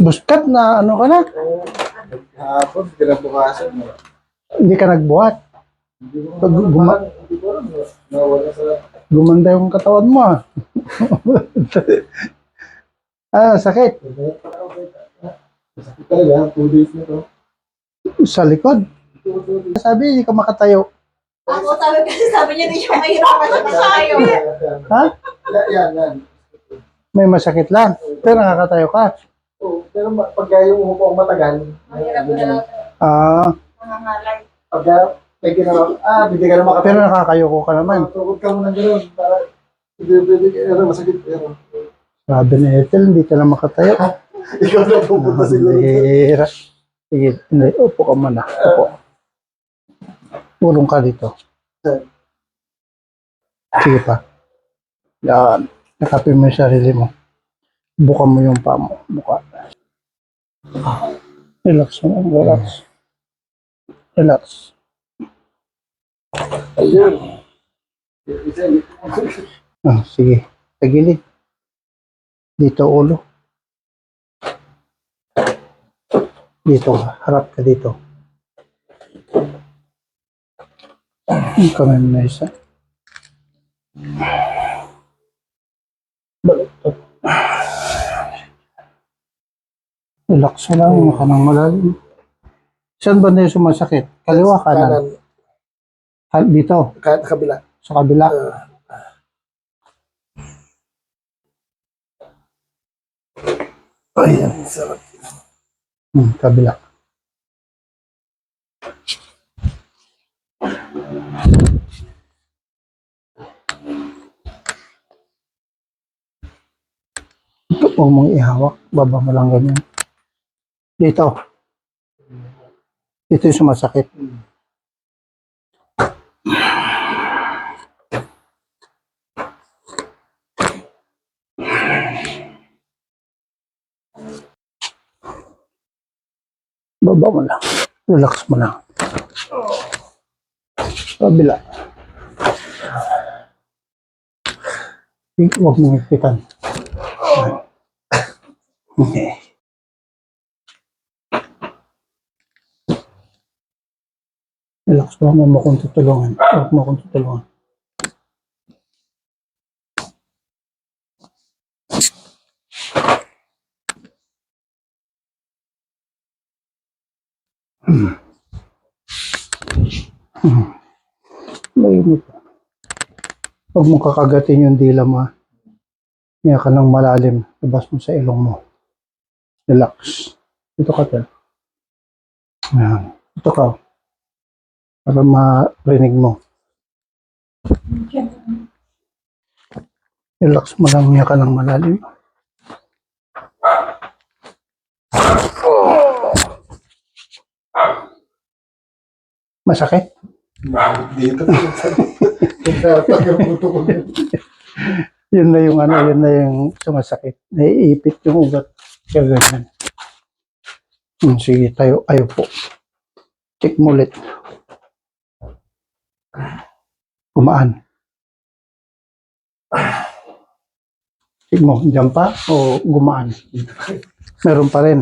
Buskat na ano ka na? Hapon, kinabukasan mo. Hindi ka nagbuhat. Hindi ko Pag guma- Hindi. Gumanda yung katawan mo ah. ah, sakit. Sakit talaga, two days na to. Sa likod. Sabi, hindi ka makatayo. Ako sabi kasi sabi niya di siya mahirapan sa kasayo. Ha? Yan, yan. May masakit lang. Pero nakakatayo ka. Oh, pero ma- pagka yung upo ang matagal, Mahirap na Ah, nangangalay. pagka may ginawa, ah, hindi ka na makatayo. pero nakakayoko ka naman. Tukod ka muna gano'n para hindi pwede, ano, masakit. Pero, Sabi ni Ethel, hindi ka na makatayo. ikaw na pupunta siguro. Hira. Sige, hindi. Upo ka muna. Upo. Pulong ka dito. Sige pa. Yan. Nakapin mo yung sarili mo. Buka mo yung paa mo. Buka. Relax mo. Relax. Relax. Isa, Ah, sige. Sa gilid. Dito ulo. Dito. Harap ka dito. Ang kamay mo isa. Baliktad. Relax mo lang. Huwag ka nang malalim. Saan ba na yung sumasakit? Kaliwa, kanan? kanan, Ka- Dito, kan, kabila. sa kabila. Ayan, sarap. Hmm, kabila. Ito, huwag mong ihawak. Baba mo lang ganyan. Dito. Dito yung sumasakit. Baba mo lang. Relax mo lang. Kabila. Huwag mong ipitan. Okay. Relax mo. Huwag mo akong tutulungan. Huwag mo akong tutulungan. Mainit. Huwag mo kakagatin yung dila mo. ha. Kaya ka ng malalim. Labas mo sa ilong mo. Relax. Ito ka, Tel. Ayan. Ito ka. Para marinig mo. Relax mo lang. Kaya ka ng malalim. Masakit? Dito. Yun na yung ano, yun na yung sumasakit. Naiipit yung ugat. Kaya ganyan. Hmm, sige, tayo. Ayo po. Check mo ulit. Gumaan. Check mo, dyan o gumaan? Meron pa rin.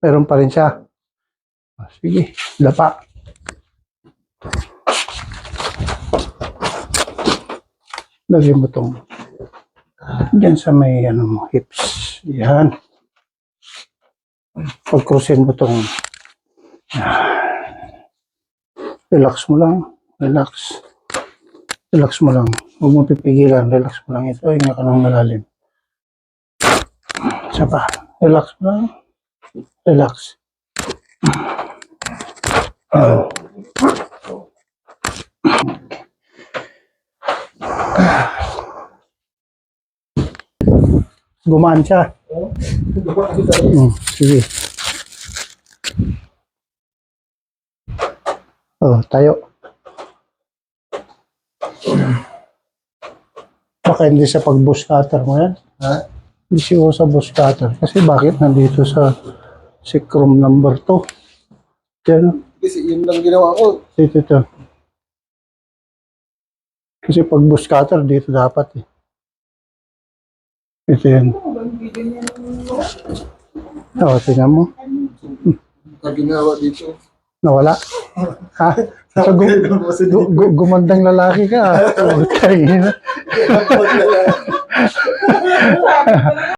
Meron pa rin siya. Ah, Sige, dapa. Lagyan mo tong Diyan sa may ano mo, hips. Yan. Pag-cruisin mo tong Ah. relax mo lang. Relax. Relax mo lang. Huwag mo pipigilan. Relax mo lang ito. Hinga ka ng malalim. Isa pa. Relax mo lang. Relax. Ah. Gumaan siya. Hmm, sige. Oh, tayo. Baka hindi sa pag-bush cutter mo yan. Ha? Hindi siguro sa bush cutter. Kasi bakit nandito sa sick room number 2? Yan, Kasi yun lang ginawa ko. dito ito. Kasi pag bush cutter, dito dapat eh. Ito yan. Oo, tingnan mo. Pag ginawa dito. Nawala. Ha? So, gu- gu- gu- gumandang lalaki ka. Tingin. Pag